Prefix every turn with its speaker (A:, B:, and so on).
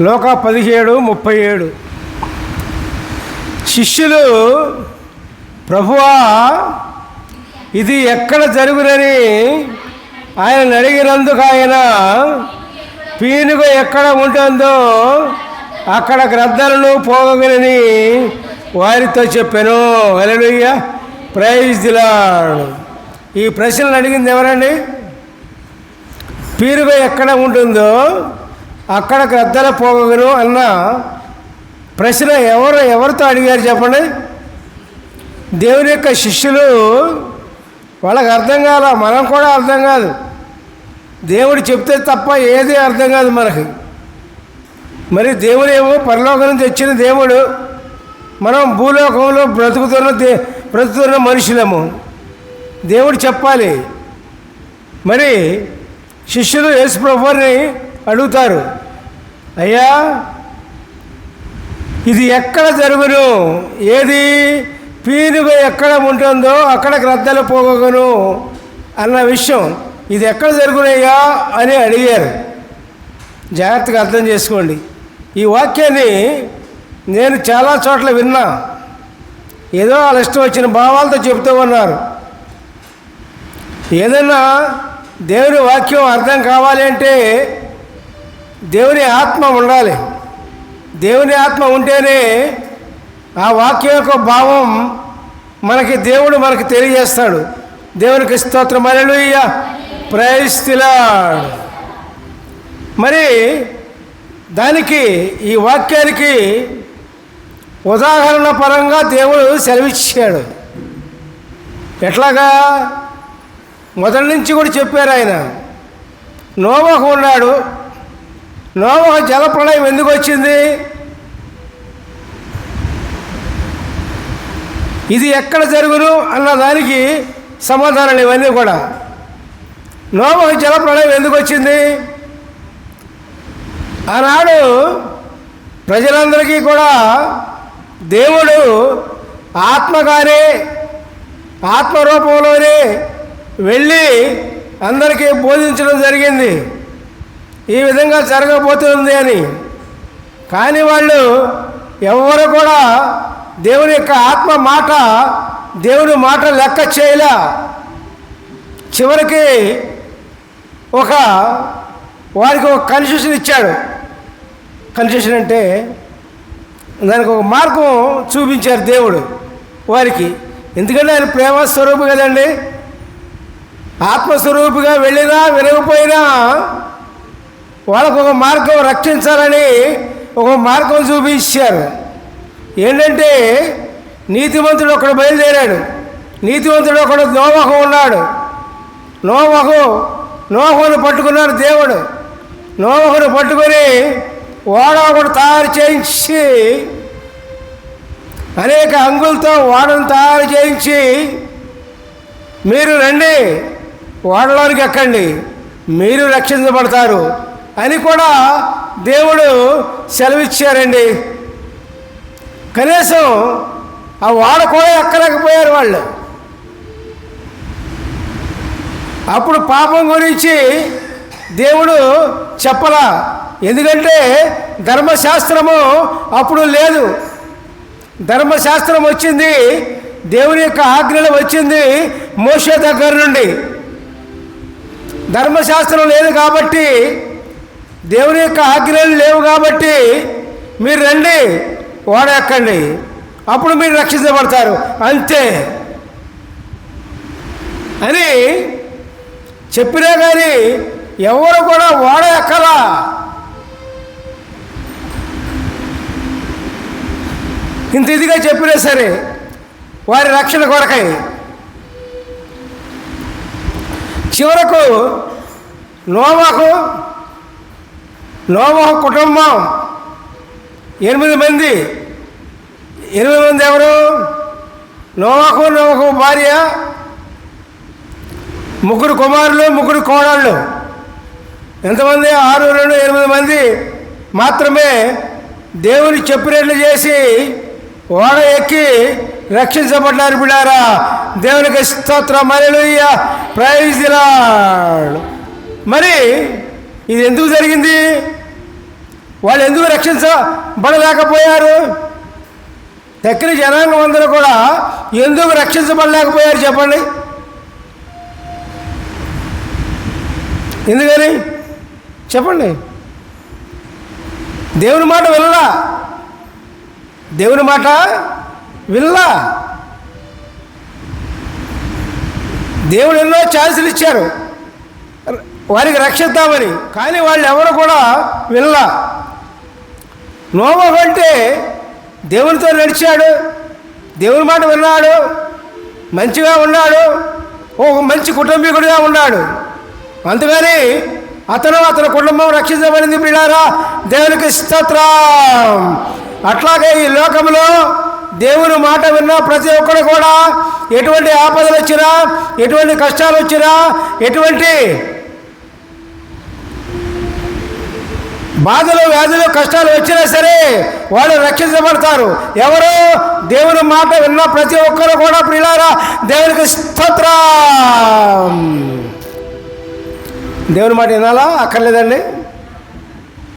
A: లోక పదిహేడు ముప్పై ఏడు. శిష్యులు ప్రభువా ఇది ఎక్కడ జరుగునని ఆయన అడిగినందుకు ఆయన పీనుగ ఎక్కడ ఉంటుందో అక్కడ గ్రద్దలను పోగలని వారితో చెప్పాను. అలలుయ్య ప్రైజ్ దిలాడు ఈ ప్రశ్నలు అడిగింది ఎవరండి? పీరుగ ఎక్కడ ఉంటుందో అక్కడ గ్రద్దల పోగను అన్న ప్రశ్న ఎవరు ఎవరితో అడిగారు చెప్పండి? దేవుని యొక్క శిష్యులు వాళ్ళకి అర్థం కాల మనం కూడా అర్థం కాదు. దేవుడు చెప్తే తప్ప ఏది అర్థం కాదు మనకి. మరి దేవుడు ఏమో పరలోకం నుంచి వచ్చిన దేవుడు. మనం భూలోకంలో బ్రతుకుతున్న దే బ్రతుకుతున్న మనుషులము. దేవుడు చెప్పాలి. మరి శిష్యులు యేసుప్రభుని అడుగుతారు. అయ్యా ఇది ఎక్కడ జరుగును? ఏది? పీనుగ ఎక్కడ ఉంటుందో అక్కడ గ్రద్దలు పోగను అన్న విషయం. ఇది ఎక్కడ జరుగునయ్యా అని అడిగారు. జాగ్రత్తగా అర్థం చేసుకోండి. ఈ వాక్యాన్ని నేను చాలా చోట్ల విన్నా. ఏదో వాళ్ళ ఇష్టం వచ్చిన భావాలతో చెబుతూ ఉన్నారు. ఏదైనా దేవుని వాక్యం అర్థం కావాలి అంటే దేవుని ఆత్మ ఉండాలి. దేవుని ఆత్మ ఉంటేనే ఆ వాక్యం యొక్క భావం మనకి దేవుడు మనకి తెలియజేస్తాడు. దేవునికి స్తోత్రం. అలలుయ్య ప్రయస్తిలాడు మరి దానికి ఈ వాక్యానికి ఉదాహరణ పరంగా దేవుడు సెలవిచ్చాడు. ఎట్లాగా? మొదటి నుంచి కూడా చెప్పారు ఆయన. నోవహు ఉన్నాడు. నోవహ జలప్రళయం ఎందుకు వచ్చింది? ఇది ఎక్కడ జరుగును అన్న దానికి సమాధానాలు ఇవన్నీ కూడా. నోవహ జలప్రళయం ఎందుకు వచ్చింది? ఆనాడు ప్రజలందరికీ కూడా దేవుడు ఆత్మగానే ఆత్మరూపంలోనే వెళ్ళి అందరికీ బోధించడం జరిగింది. ఈ విధంగా జరగబోతుంది అని. కానీ వాళ్ళు ఎవరు కూడా దేవుని యొక్క ఆత్మ మాట దేవుని మాట లెక్క చేయలే. చివరికి ఒక వారికి ఒక కన్సెషన్ ఇచ్చాడు. కన్సెషన్ అంటే దానికి ఒక మార్గం చూపించారు దేవుడు వారికి. ఎందుకంటే ఆయన ప్రేమ స్వరూపు కదండి. ఆత్మస్వరూపుగా వెళ్ళినా వినకపోయినా వాళ్ళకు ఒక మార్గం రక్షించాలని ఒక మార్గం చూపించారు. ఏంటంటే నీతిమంతుడు ఒకడు బయలుదేరాడు. నీతివంతుడు ఒకడు నోవహు ఉన్నాడు. నోవహు నోవహును పట్టుకున్నాడు దేవుడు. నోవహును పట్టుకొని ఓడ ఒకడు తయారు చేయించి అనేక అంగులతో ఓడను తయారు చేయించి మీరు రండి ఓడలోనికి ఎక్కండి. మీరు రక్షించబడతారు. అని కూడా దేవుడు సెలవిచ్చారండి. కనీసం ఆ వాడ కూడా ఎక్కలేకపోయారు వాళ్ళు. అప్పుడు పాపం గురించి దేవుడు చెప్పలా. ఎందుకంటే ధర్మశాస్త్రము అప్పుడు లేదు. ధర్మశాస్త్రం వచ్చింది దేవుని యొక్క ఆజ్ఞలు వచ్చింది మోషే దగ్గర నుండి. ధర్మశాస్త్రం లేదు కాబట్టి దేవుని యొక్క ఆజ్ఞలు లేవు కాబట్టి మీరు రండి ఓడ ఎక్కండి అప్పుడు మీరు రక్షించబడతారు. అంతే. అని చెప్పినా కానీ ఎవరు కూడా ఓడ ఎక్కలా ఇంత ఇదిగా చెప్పినా సరే వారి రక్షణ కొరకై. చివరకు నోవాకు నోవాహు కుటుంబం. ఎనిమిది మంది. ఎనిమిది మంది ఎవరు? నోవాకు నోవాకు భార్య ముగ్గురు కుమారులు ముగ్గురు కోడళ్ళు. ఎంతమంది? ఆరు రెండు ఎనిమిది మంది. మాత్రమే దేవుని చెప్పినట్లు చేసి ఓడ ఎక్కి రక్షించబడ్డారు బిడారా దేవునికి స్తోత్రం. మరలుయ్య ప్రైజ్ మరి ఇది ఎందుకు జరిగింది? వాళ్ళు ఎందుకు రక్షించబడలేకపోయారు దక్కిన జనాంగం అందరూ కూడా ఎందుకు రక్షించబడలేకపోయారు చెప్పండి. ఎందుకని? చెప్పండి. దేవుని మాట వినలా? దేవుని మాట వినలా? దేవుడు ఎన్నో ఛాన్సులు ఇచ్చారు. వారికి రక్షిద్దామని. కానీ వాళ్ళు ఎవరు కూడా వినలా? నోవహు అంటే దేవునితో నడిచాడు దేవుని మాట విన్నాడు మంచిగా ఉన్నాడు ఒక మంచి కుటుంబీకుడిగా ఉన్నాడు. అందుకని అతను అతని కుటుంబం రక్షించబడింది పిల్లారా దేవునికి స్తోత్రం. అట్లాగే ఈ లోకంలో దేవుని మాట విన్న ప్రతి ఒక్కరు కూడా ఎటువంటి ఆపదలు వచ్చినా ఎటువంటి కష్టాలు వచ్చినా ఎటువంటి బాధలు వ్యాధులు కష్టాలు వచ్చినా సరే వాళ్ళు రక్షించబడతారు. ఎవరు దేవుని మాట విన్న ప్రతి ఒక్కరు కూడా ప్రిలారా దేవునికి స్తోత్రం. దేవుని మాట వినాలా? అక్కర్లేదండి.